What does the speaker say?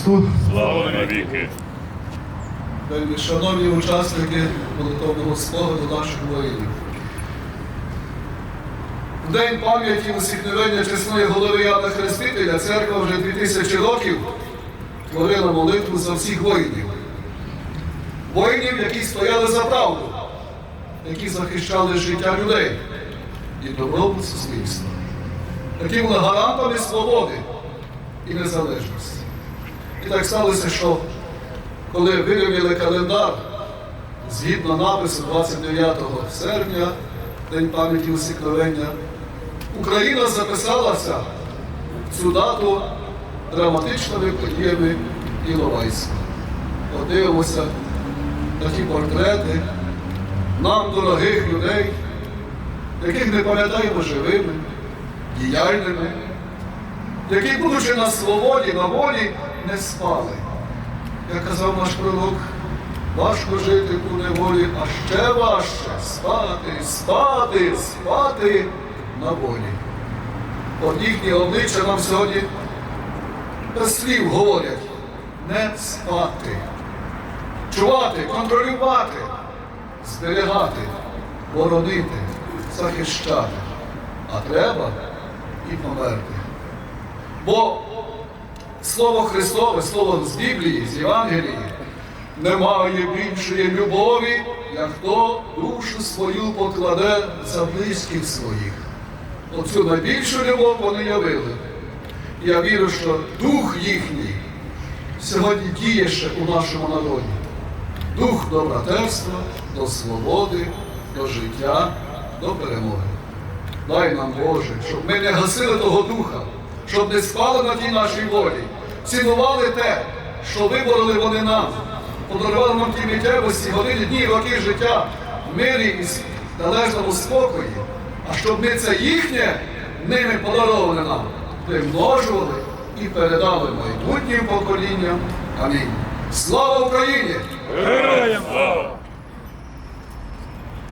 Христу! Слава навіки! Шановні учасники молитовного спогаду наших воїнів. В день пам'яті усікновення чесної голови Яна Хрестителя церква вже 2000 років творила молитву за всіх воїнів. Воїнів, які стояли за правду, які захищали життя людей і добробут суспільства, які були гарантами свободи і незалежності. І так сталося, що коли вирівняли календар, згідно напису 29 серпня, День пам'яті усікновення, Україна записалася в цю дату драматичними подіями Іловайська. Подивимося на ті портрети нам дорогих людей, яких ми пам'ятаємо живими, діяльними, які, будучи на свободі, на волі, не спали. Як казав наш пророк, важко жити у неволі, а ще важче спати, спати, спати на волі. От їхні обличчя нам сьогодні без слів говорять не спати, чувати, контролювати, зберігати, боронити, захищати. А треба і померти. Бо Слово Христове, слово з Біблії, з Євангелії, немає більшої любові, як хто душу свою покладе за близьких своїх. Оцю найбільшу любов вони явили. Я вірю, що дух їхній сьогодні діє ще у нашому народі. Дух до братерства, до свободи, до життя, до перемоги. Дай нам, Боже, щоб ми не гасили того духа, щоб не спали на тій нашій волі, цінували те, що вибороли вони нам, подарували нам ті миттєвості, години, дні, роки життя в мирі і належному спокої, а щоб ми це їхнє ними подароване нам, примножували і передали майбутнім поколінням. Амінь. Слава Україні! Героям слава!